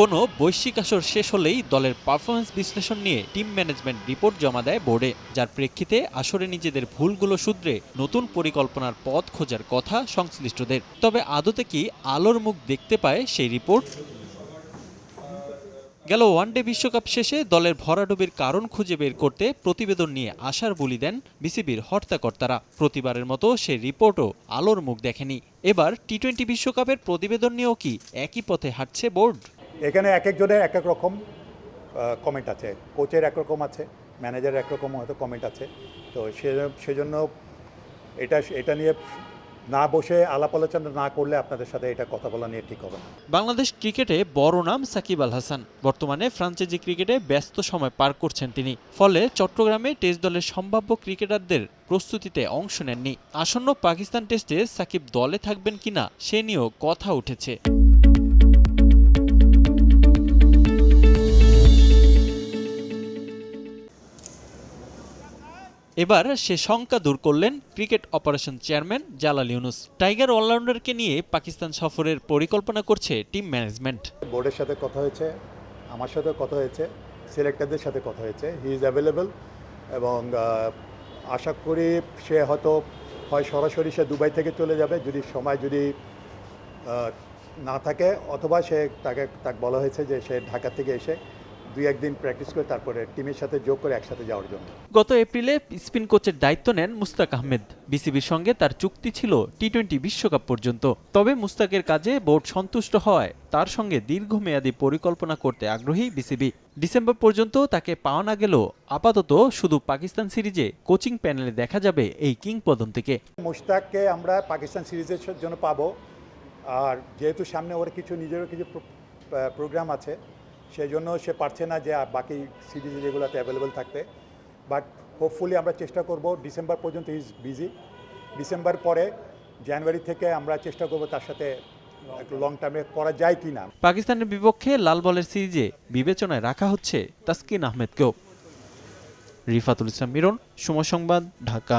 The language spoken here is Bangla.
কোনো বৈশ্বিক আসর শেষ হলেই দলের পারফরমেন্স বিশ্লেষণ নিয়ে টিম ম্যানেজমেন্ট রিপোর্ট জমা দেয় বোর্ডে যার প্রেক্ষিতে আসরে নিজেদের ভুলগুলো শুধরে নতুন পরিকল্পনার পথ খোঁজার কথা সংশ্লিষ্টদের। তবে আদতে কি আলোর মুখ দেখতে পায় সেই রিপোর্ট গেল ওয়ানডে বিশ্বকাপ শেষে দলের ভরাডুবির কারণ খুঁজে বের করতে প্রতিবেদন নিয়ে আশার বলি দেন বিসিবির হর্তাকর্তারা। প্রতিবারের মতো সে রিপোর্টও আলোর মুখ দেখেনি। এবার টি টোয়েন্টি বিশ্বকাপের প্রতিবেদন নিয়েও কি একই পথে হাঁটছে বোর্ড এখানে এক একজনের এক এক রকম কমেন্ট আছে। কোচের একরকম আছে ম্যানেজারের একরকম হয়তো কমেন্ট আছে। তো সে, সেজন্য এটা এটা নিয়ে না বসে আলাপ আলোচনা না করলে আপনাদের সাথে এটা কথা বলা নিয়ে ঠিক হবে না। বাংলাদেশ ক্রিকেটে বড় নাম সাকিব আল হাসান। বর্তমানে ফ্রাঞ্চাইজি ক্রিকেটে ব্যস্ত সময় পার করছেন তিনি। ফলে চট্টগ্রামে টেস্ট দলের সম্ভাব্য ক্রিকেটারদের প্রস্তুতিতে অংশ নেননি। আসন্ন পাকিস্তান টেস্টে সাকিব দলে থাকবেন কিনা, সে নিয়েও কথা উঠেছে। এবার সে শঙ্কা দূর করলেন cricket operation chairman Jalal Yunus. Tiger অলরাউন্ডারকে নিয়ে পাকিস্তান সফরের পরিকল্পনা করছে টিম ম্যানেজমেন্ট। বোর্ডের সাথে কথা হয়েছে, আমার সাথে কথা হয়েছে, সিলেক্টরদের সাথে কথা হয়েছে, হি ইজ অ্যাভেলেবল এবং আশা করি সে হয়তো, হয় সরাসরি সে দুবাই থেকে চলে যাবে, যদি সময় যদি না থাকে অথবা সে তাকে তাকে বলা হয়েছে যে সে ঢাকা থেকে এসে দুই একদিন প্র্যাকটিস করে তারপরে টিমের সাথে যোগ করে একসাথে যাওয়ার জন্য। গত এপ্রিলে স্পিন কোচের দায়িত্ব নেন মুস্তাক আহমেদ। বিসিবির সঙ্গে তার চুক্তি ছিল টি টোয়েন্টি বিশ্বকাপ পর্যন্ত। তবে মুস্তাকের কাজে বোর্ড সন্তুষ্ট হওয়ায় তার সঙ্গে দীর্ঘমেয়াদী পরিকল্পনা করতে আগ্রহী বিসিবি। ডিসেম্বর পর্যন্ত তাকে পাওয়া না গেলেও আপাতত শুধু পাকিস্তান সিরিজে কোচিং প্যানেলে দেখা যাবে এই কিং কিংবদন্তিকে। মুশতাককে আমরা পাকিস্তান সিরিজের জন্য পাবো। আর যেহেতু সামনে ওর কিছু নিজেরও কিছু প্রোগ্রাম আছে সেই জন্য সে পারছে না যে বাকি সিরিজ যেগুলোতে অ্যাভেলেবেল থাকতে। বাট হোপফুলি আমরা চেষ্টা করব ডিসেম্বর পর্যন্ত ইজ বিজি ডিসেম্বর পরে জানুয়ারি থেকে আমরা চেষ্টা করব তার সাথে লং টার্মে করা যায় কি না। পাকিস্তানের বিপক্ষে লাল বলের সিরিজে বিবেচনায় রাখা হচ্ছে তাসকিন আহমেদকেও। রিফাতুল ইসলাম মিরন, সময় সংবাদ, ঢাকা।